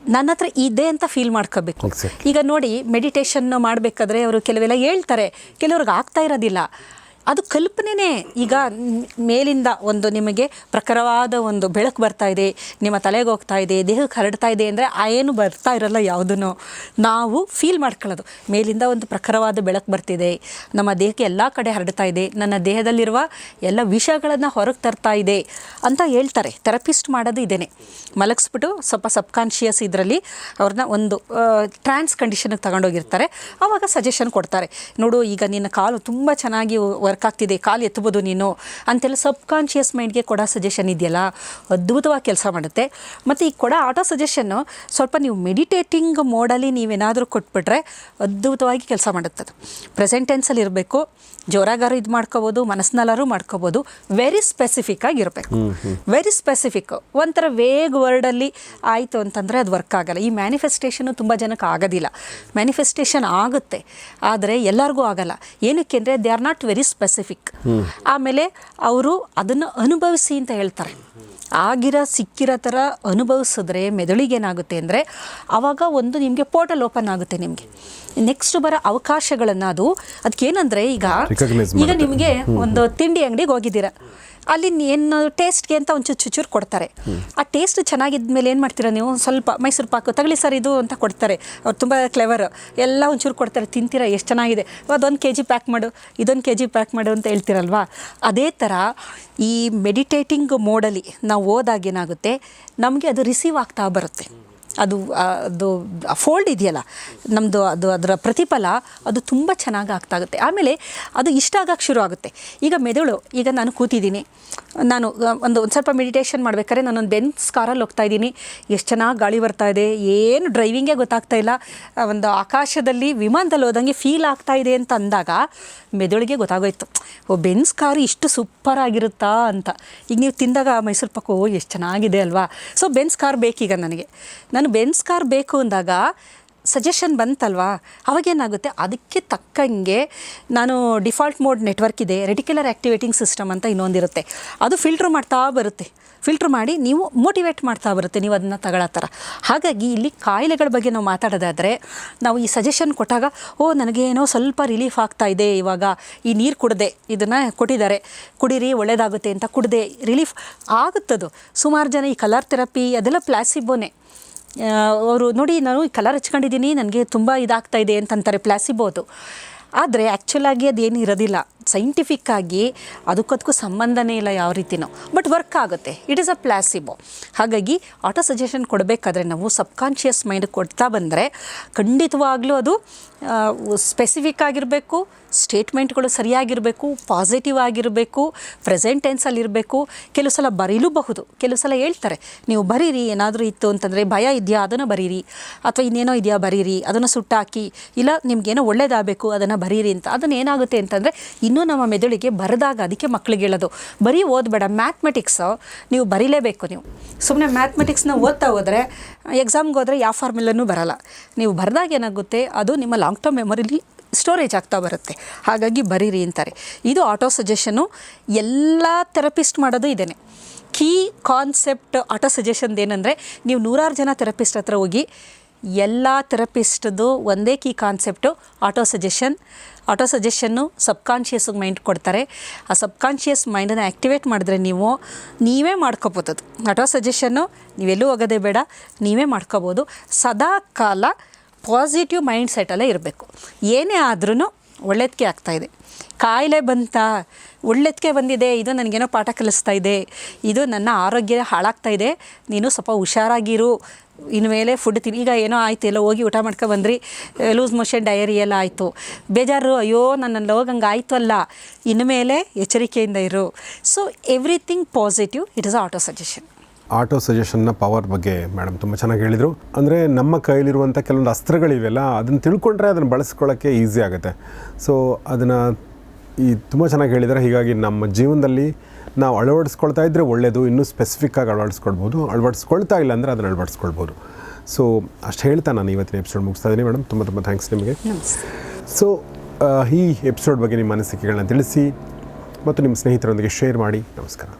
ನನ್ನ ಹತ್ರ ಇದೆ ಅಂತ ಫೀಲ್ ಮಾಡ್ಕೋಬೇಕು. ಈಗ ನೋಡಿ ಮೆಡಿಟೇಷನ್ ಮಾಡಬೇಕಾದ್ರೆ ಅವರು ಕೆಲವೆಲ್ಲ ಹೇಳ್ತಾರೆ. ಕೆಲವ್ರಿಗೆ ಆಗ್ತಾ ಇರೋದಿಲ್ಲ. ಅದು ಕಲ್ಪನೆನೇ ಈಗ ಮೇಲಿಂದ ಒಂದು ನಿಮಗೆ ಪ್ರಖರವಾದ ಒಂದು ಬೆಳಕು ಬರ್ತಾ ಇದೆ, ನಿಮ್ಮ ತಲೆಗೆ ಹೋಗ್ತಾ ಇದೆ, ದೇಹಕ್ಕೆ ಹರಡ್ತಾ ಇದೆ ಅಂದರೆ ಆ ಏನು ಬರ್ತಾ ಇರಲ್ಲ ಯಾವುದನ್ನು. ನಾವು ಫೀಲ್ ಮಾಡ್ಕೊಳ್ಳೋದು. ಮೇಲಿಂದ ಒಂದು ಪ್ರಖರವಾದ ಬೆಳಕು ಬರ್ತಿದೆ, ನಮ್ಮ ದೇಹಕ್ಕೆ ಎಲ್ಲ ಕಡೆ ಹರಡ್ತಾ ಇದೆ, ನನ್ನ ದೇಹದಲ್ಲಿರುವ ಎಲ್ಲ ವಿಷಯಗಳನ್ನು ಹೊರಗೆ ತರ್ತಾ ಇದೆ ಅಂತ ಹೇಳ್ತಾರೆ. ಥೆರಪಿಸ್ಟ್ ಮಾಡೋದು ಇದೇನೆ. ಮಲಗಿಸ್ಬಿಟ್ಟು ಸ್ವಲ್ಪ ಸಬ್ಕಾನ್ಷಿಯಸ್ ಇದರಲ್ಲಿ ಅವ್ರನ್ನ ಒಂದು ಟ್ರಾನ್ಸ್ ಕಂಡೀಷನ್ಗೆ ತಗೊಂಡೋಗಿರ್ತಾರೆ. ಆವಾಗ ಸಜೆಷನ್ ಕೊಡ್ತಾರೆ. ನೋಡು, ಈಗ ನಿನ್ನ ಕಾಲು ತುಂಬ ಚೆನ್ನಾಗಿ ವರ್ಕ್ ಆಗ್ತಿದೆ ಕಾಲು ಎತ್ತಬೋದು ನೀನು ಅಂತೆಲ್ಲ ಸಬ್ಕಾನ್ಷಿಯಸ್ ಮೈಂಡ್ಗೆ ಕೊಡೋ ಸಜೆಷನ್ ಇದೆಯಲ್ಲ ಅದ್ಭುತವಾಗಿ ಕೆಲಸ ಮಾಡುತ್ತೆ. ಮತ್ತು ಈ ಕೊಡೋ ಆಟೋ ಸಜೆಷನ್ನು ಸ್ವಲ್ಪ ನೀವು ಮೆಡಿಟೇಟಿಂಗ್ ಮೋಡಲ್ಲಿ ನೀವೇನಾದರೂ ಕೊಟ್ಬಿಟ್ರೆ ಅದ್ಭುತವಾಗಿ ಕೆಲಸ ಮಾಡುತ್ತೆ ಅದು. ಪ್ರೆಸೆಂಟ್ ಟೆನ್ಸಲ್ಲಿ ಇರಬೇಕು ಜೋರಾಗಾರು ಇದು ಮಾಡ್ಕೋಬೋದು ಮನಸ್ಸಿನಲ್ಲಾರು ಮಾಡ್ಕೋಬೋದು ವೆರಿ ಸ್ಪೆಸಿಫಿಕ್ ಆಗಿರಬೇಕು ವೆರಿ ಸ್ಪೆಸಿಫಿಕ್ ಒಂಥರ ವೇಗ್ ವರ್ಡಲ್ಲಿ ಆಯಿತು ಅಂತಂದರೆ ಅದು ವರ್ಕ್ ಆಗಲ್ಲ. ಈ ಮ್ಯಾನಿಫೆಸ್ಟೇಷನು ತುಂಬ ಜನಕ್ಕೆ ಆಗೋದಿಲ್ಲ. ಮ್ಯಾನಿಫೆಸ್ಟೇಷನ್ ಆಗುತ್ತೆ ಆದರೆ ಎಲ್ಲರಿಗೂ ಆಗಲ್ಲ. ಏನಕ್ಕೆ ಅಂದರೆ they are not very specific ಆಮೇಲೆ ಅವರು ಅದನ್ನು ಅನುಭವಿಸಿ ಅಂತ ಹೇಳ್ತಾರೆ. ಆಗಿರೋ ಸಿಕ್ಕಿರೋ ಥರ ಅನುಭವಿಸಿದ್ರೆ ಮೆದುಳಿಗೇನಾಗುತ್ತೆ ಅಂದರೆ ಆವಾಗ ಒಂದು ನಿಮಗೆ ಪೋರ್ಟಲ್ ಓಪನ್ ಆಗುತ್ತೆ ನಿಮಗೆ. ನೆಕ್ಸ್ಟ್ ಬರೋ ಅವಕಾಶಗಳನ್ನು ಅದು ಅದಕ್ಕೇನಂದರೆ ಈಗ ಈಗ. ನಿಮಗೆ ಒಂದು ತಿಂಡಿ ಅಂಗಡಿಗೆ ಹೋಗಿದ್ದೀರಾ. ಅಲ್ಲಿ ಏನು ಟೇಸ್ಟ್ಗೆ ಅಂತ ಒಂದು ಚುಚ್ಚೂರು ಕೊಡ್ತಾರೆ. ಆ ಟೇಸ್ಟ್ ಚೆನ್ನಾಗಿದ್ಮೇಲೆ ಏನು ಮಾಡ್ತೀರಾ ನೀವು? ಸ್ವಲ್ಪ ಮೈಸೂರು ಪಾಕು ತಗಲಿ ಸರ್ ಇದು ಅಂತ ಕೊಡ್ತಾರೆ. ಅವ್ರು ತುಂಬ ಕ್ಲೆವರ್ ಎಲ್ಲ ಒಂಚೂರು ಕೊಡ್ತಾರೆ. ತಿಂತೀರಾ? ಎಷ್ಟು ಚೆನ್ನಾಗಿದೆ? ಅದೊಂದು ಕೆ ಜಿ ಪ್ಯಾಕ್ ಮಾಡು, ಇದೊಂದು ಕೆ ಜಿ ಪ್ಯಾಕ್ ಮಾಡು ಅಂತ ಹೇಳ್ತೀರಲ್ವಾ? ಅದೇ ಥರ ಈ ಮೆಡಿಟೇಟಿಂಗ್ ಮೋಡಲ್ಲಿ ನಾವು ಹೋದಾಗ ಏನಾಗುತ್ತೆ? ನಮಗೆ ಅದು ರಿಸೀವ್ ಆಗ್ತಾ ಬರುತ್ತೆ. ಅದು ಅದು ಫೋಲ್ಡ್ ಇದೆಯಲ್ಲ ನಮ್ಮದು ಅದು ಅದರ ಪ್ರತಿಫಲ, ಅದು ತುಂಬ ಚೆನ್ನಾಗಿ ಆಗ್ತಾಗುತ್ತೆ. ಆಮೇಲೆ ಅದು ಇಷ್ಟ ಆಗಕ್ಕೆ ಶುರು ಆಗುತ್ತೆ. ಈಗ ಮೆದುಳು, ಈಗ ನಾನು ಕೂತಿದ್ದೀನಿ. ನಾನು ಒಂದು ಒಂದು ಸ್ವಲ್ಪ ಮೆಡಿಟೇಷನ್ ಮಾಡ್ಬೇಕಾದ್ರೆ ನಾನೊಂದು ಬೆನ್ಸ್ ಕಾರಲ್ಲಿ ಹೋಗ್ತಾ ಇದ್ದೀನಿ. ಎಷ್ಟು ಚೆನ್ನಾಗಿ ಗಾಳಿ ಬರ್ತಾ ಇದೆ, ಏನು ಡ್ರೈವಿಂಗೇ ಗೊತ್ತಾಗ್ತಾ ಇಲ್ಲ. ಒಂದು ಆಕಾಶದಲ್ಲಿ, ವಿಮಾನದಲ್ಲಿ ಹೋದಂಗೆ ಫೀಲ್ ಆಗ್ತಾ ಇದೆ ಅಂತ ಅಂದಾಗ ಮೆದುಳಿಗೆ ಗೊತ್ತಾಗೋಯ್ತು. ಓ ಬೆನ್ಸ್ ಕಾರು ಇಷ್ಟು ಸೂಪರ್ ಆಗಿರುತ್ತಾ ಅಂತ. ಈಗ ನೀವು ತಿಂದಾಗ ಮೈಸೂರು ಪಾಕು ಎಷ್ಟು ಚೆನ್ನಾಗಿದೆ ಅಲ್ವಾ. ಸೊ ಬೆನ್ಸ್ ಕಾರ್ ಬೇಕೀಗ ನನಗೆ. ನಾನು ಬೆನ್ಸ್ ಕಾರ್ ಬೇಕು ಅಂದಾಗ ಸಜೆಷನ್ ಬಂತಲ್ವಾ? ಅವಾಗೇನಾಗುತ್ತೆ ಅದಕ್ಕೆ ತಕ್ಕಂಗೆ ನಾನು ಡಿಫಾಲ್ಟ್ ಮೋಡ್ ನೆಟ್ವರ್ಕ್ ಇದೆ ರೆಟಿಕ್ಯುಲರ್ ಆ್ಯಕ್ಟಿವೇಟಿಂಗ್ ಸಿಸ್ಟಮ್ ಅಂತ ಇನ್ನೊಂದಿರುತ್ತೆ. ಅದು ಫಿಲ್ಟ್ರ್ ಮಾಡ್ತಾ ಬರುತ್ತೆ. ಫಿಲ್ಟ್ರ್ ಮಾಡಿ ನೀವು ಮೋಟಿವೇಟ್ ಮಾಡ್ತಾ ಬರುತ್ತೆ ನೀವು ಅದನ್ನು ತಗೊಳ್ಳೋ ಥರ ಹಾಗಾಗಿ ಇಲ್ಲಿ ಕಾಯಿಲೆಗಳ ಬಗ್ಗೆ ನಾವು ಮಾತಾಡೋದಾದರೆ, ನಾವು ಈ ಸಜೆಷನ್ ಕೊಟ್ಟಾಗ, ಓ, ನನಗೇನೋ ಸ್ವಲ್ಪ ರಿಲೀಫ್ ಆಗ್ತಾ ಇದೆ ಇವಾಗ. ಈ ನೀರು ಕುಡದೆ. ಇದನ್ನು ಕೊಟ್ಟಿದ್ದಾರೆ. ಕುಡೀರಿ ಒಳ್ಳೆಯದಾಗುತ್ತೆ ಅಂತ ಕುಡದೆ. ರಿಲೀಫ್ ಆಗುತ್ತದು. ಸುಮಾರು ಜನ ಈ ಕಲರ್ ಥೆರಪಿ ಅದೆಲ್ಲ ಪ್ಲಾಸಿಬೋನೇ ಅವರು ನೋಡಿ, ನಾನು ಈ ಕಲರ್ ಹಚ್ಕೊಂಡಿದ್ದೀನಿ, ನನಗೆ ತುಂಬ ಇದಾಗ್ತಾ ಇದೆ ಅಂತಂತಾರೆ ಪ್ಲಾಸಿಬೋದು. ಆದರೆ ಆ್ಯಕ್ಚುಲಾಗಿ ಅದೇನು ಇರೋದಿಲ್ಲ ಸೈಂಟಿಫಿಕ್ ಆಗಿ ಅದಕ್ಕದಕ್ಕೂ ಸಂಬಂಧನೇ ಇಲ್ಲ ಯಾವ ರೀತಿನೋ. ಬಟ್ ವರ್ಕ್ ಆಗುತ್ತೆ. ಇಟ್ ಈಸ್ ಅ ಪ್ಲಾಸಿಬೋ ಹಾಗಾಗಿ ಆಟೋ ಸಜೆಷನ್ ಕೊಡಬೇಕಾದ್ರೆ ನಾವು ಸಬ್ಕಾನ್ಷಿಯಸ್ ಮೈಂಡ್ ಕೊಡ್ತಾ ಬಂದರೆ ಖಂಡಿತವಾಗ್ಲೂ ಅದು ಸ್ಪೆಸಿಫಿಕ್ ಆಗಿರಬೇಕು ಸ್ಟೇಟ್ಮೆಂಟ್ಗಳು ಸರಿಯಾಗಿರಬೇಕು ಪಾಸಿಟಿವ್ ಆಗಿರಬೇಕು ಪ್ರೆಸೆಂಟ್ ಟೆನ್ಸಲ್ಲಿರಬೇಕು ಕೆಲವು ಸಲ ಬರೀಲೂಬಹುದು. ಕೆಲವು ಸಲ ಹೇಳ್ತಾರೆ, ನೀವು ಬರೀರಿ, ಏನಾದರೂ ಇತ್ತು ಅಂತಂದರೆ ಭಯ ಇದೆಯಾ, ಅದನ್ನು ಬರೀರಿ. ಅಥವಾ ಇನ್ನೇನೋ ಇದೆಯಾ, ಬರೀರಿ, ಅದನ್ನು ಸುಟ್ಟಾಕಿ. ಇಲ್ಲ, ನಿಮ್ಗೇನೋ ಒಳ್ಳೇದಾಗಬೇಕು, ಅದನ್ನು ಬರೀರಿ ಅಂತ. ಅದನ್ನು ಏನಾಗುತ್ತೆ ಅಂತಂದರೆ ಇನ್ನೂ ನಮ್ಮ ಮೆದುಳಿಗೆ ಬರೆದಾಗ ಅದಕ್ಕೆ ಮಕ್ಳಿಗೆ ಹೇಳೋದು. ಬರೀ ಓದಬೇಡ ಮ್ಯಾಥಮೆಟಿಕ್ಸ್ ನೀವು ಬರೀಲೇಬೇಕು ನೀವು. ಸುಮ್ಮನೆ ಮ್ಯಾಥ್ಮೆಟಿಕ್ಸ್ನ ಓದ್ತಾ ಹೋದರೆ ಎಕ್ಸಾಮ್ಗೆ ಹೋದರೆ ಯಾವ ಫಾರ್ಮುಲನೂ ಬರಲ್ಲ. ನೀವು ಬರೆದಾಗ ಏನಾಗುತ್ತೆ, ಅದು ನಿಮ್ಮ ಲಾಂಗ್ ಟರ್ಮ್ ಮೆಮೊರಿಲಿ ಸ್ಟೋರೇಜ್ ಆಗ್ತಾ ಬರುತ್ತೆ. ಹಾಗಾಗಿ ಬರೀರಿ ಅಂತಾರೆ. ಇದು ಆಟೋ ಸಜೆಷನು ಎಲ್ಲ ಥೆರಪಿಸ್ಟ್ ಮಾಡೋದು ಇದೇನೆ. ಕೀ ಕಾನ್ಸೆಪ್ಟ್ ಆಟೋ ಸಜೆಷನ್ದು ಏನಂದರೆ, ನೀವು ನೂರಾರು ಜನ ಥೆರಪಿಸ್ಟ್ ಹತ್ರ ಹೋಗಿ ಎಲ್ಲ ಥೆರಪಿಸ್ಟ್ದು ಒಂದೇ key concept auto suggestion auto suggestion subconscious mind ಕೊಡ್ತಾರೆ. ಆ ಸಬ್ಕಾನ್ಷಿಯಸ್ ಮೈಂಡನ್ನು ಆ್ಯಕ್ಟಿವೇಟ್ ಮಾಡಿದ್ರೆ ನೀವು, ನೀವೇ ಮಾಡ್ಕೋಬೋದದು. ಆಟೋ ಸಜೆಷನ್ನು ನೀವೆಲ್ಲೂ ಹೋಗೋದೇ ಬೇಡ, ನೀವೇ ಮಾಡ್ಕೋಬೋದು. ಸದಾ ಕಾಲ ಪಾಸಿಟಿವ್ ಮೈಂಡ್ ಸೆಟಲ್ಲೇ ಇರಬೇಕು. ಏನೇ ಆದ್ರೂ ಒಳ್ಳೇದಕ್ಕೆ ಆಗ್ತಾಯಿದೆ ಕಾಯಿಲೆ ಬಂತ ಒಳ್ಳೆದಕ್ಕೆ ಬಂದಿದೆ, ಇದು ನನಗೇನೋ ಪಾಠ ಕಲಿಸ್ತಾ ಇದೆ, ಇದು ನನ್ನ ಆರೋಗ್ಯ ಹಾಳಾಗ್ತಾ ಇದೆ, ನೀನು ಸ್ವಲ್ಪ ಹುಷಾರಾಗಿರು, ಇನ್ಮೇಲೆ ಫುಡ್ ತಿನ್, ಈಗ ಏನೋ ಆಯಿತು, ಎಲ್ಲ ಹೋಗಿ ಊಟ ಮಾಡ್ಕೊ ಬಂದ್ರಿ ಲೂಸ್ ಮೋಷನ್ ಡಯರಿ ಎಲ್ಲ ಆಯಿತು. ಬೇಜಾರು, ಅಯ್ಯೋ ನನ್ನಲ್ಲಿ ಹೋಗಂಗೆ ಹಂಗೆ ಆಯಿತು ಅಲ್ಲ, ಇನ್ಮೇಲೆ ಎಚ್ಚರಿಕೆಯಿಂದ ಇರು. So everything positive it is auto suggestion auto ಸಜೆಷನ್ನ power ಬಗ್ಗೆ ಮೇಡಮ್ ತುಂಬ ಚೆನ್ನಾಗಿ ಹೇಳಿದರು. ಅಂದರೆ ನಮ್ಮ ಕೈಯಲ್ಲಿರುವಂಥ ಕೆಲವೊಂದು ಅಸ್ತ್ರಗಳಿವೆಲ್ಲ, ಅದನ್ನು ತಿಳ್ಕೊಂಡ್ರೆ ಅದನ್ನು ಬಳಸ್ಕೊಳ್ಳೋಕ್ಕೆ ಈಸಿ ಆಗುತ್ತೆ. ಸೊ ಅದನ್ನು ಈ ತುಂಬ ಚೆನ್ನಾಗಿ ಹೇಳಿದ್ದಾರೆ ಹೀಗಾಗಿ ನಮ್ಮ ಜೀವನದಲ್ಲಿ ನಾವು ಅಳವಡಿಸ್ಕೊಳ್ತಾ ಇದ್ದರೆ ಒಳ್ಳೆಯದು ಇನ್ನೂ ಸ್ಪೆಸಿಫಿಕ್ಕಾಗಿ ಅಳವಡಿಸ್ಕೊಳ್ಬೋದು. ಅಳವಡಿಸ್ಕೊಳ್ತಾ ಇಲ್ಲ ಅಂದರೆ ಅದನ್ನು ಅಳವಡಿಸ್ಕೊಳ್ಬೋದು. ಸೊ ಅಷ್ಟು ಹೇಳ್ತಾ ನಾನು ಇವತ್ತಿನ ಎಪಿಸೋಡ್ ಮುಗಿಸ್ತಾ ಇದ್ದೀನಿ ಮೇಡಮ್ ತುಂಬ ತುಂಬ ಥ್ಯಾಂಕ್ಸ್ ನಿಮಗೆ. ಸೊ ಈ ಎಪಿಸೋಡ್ ಬಗ್ಗೆ ನಿಮ್ಮ ಅನಿಸಿಕೆಗಳನ್ನ ತಿಳಿಸಿ ಮತ್ತು ನಿಮ್ಮ ಸ್ನೇಹಿತರೊಂದಿಗೆ ಶೇರ್ ಮಾಡಿ. ನಮಸ್ಕಾರ.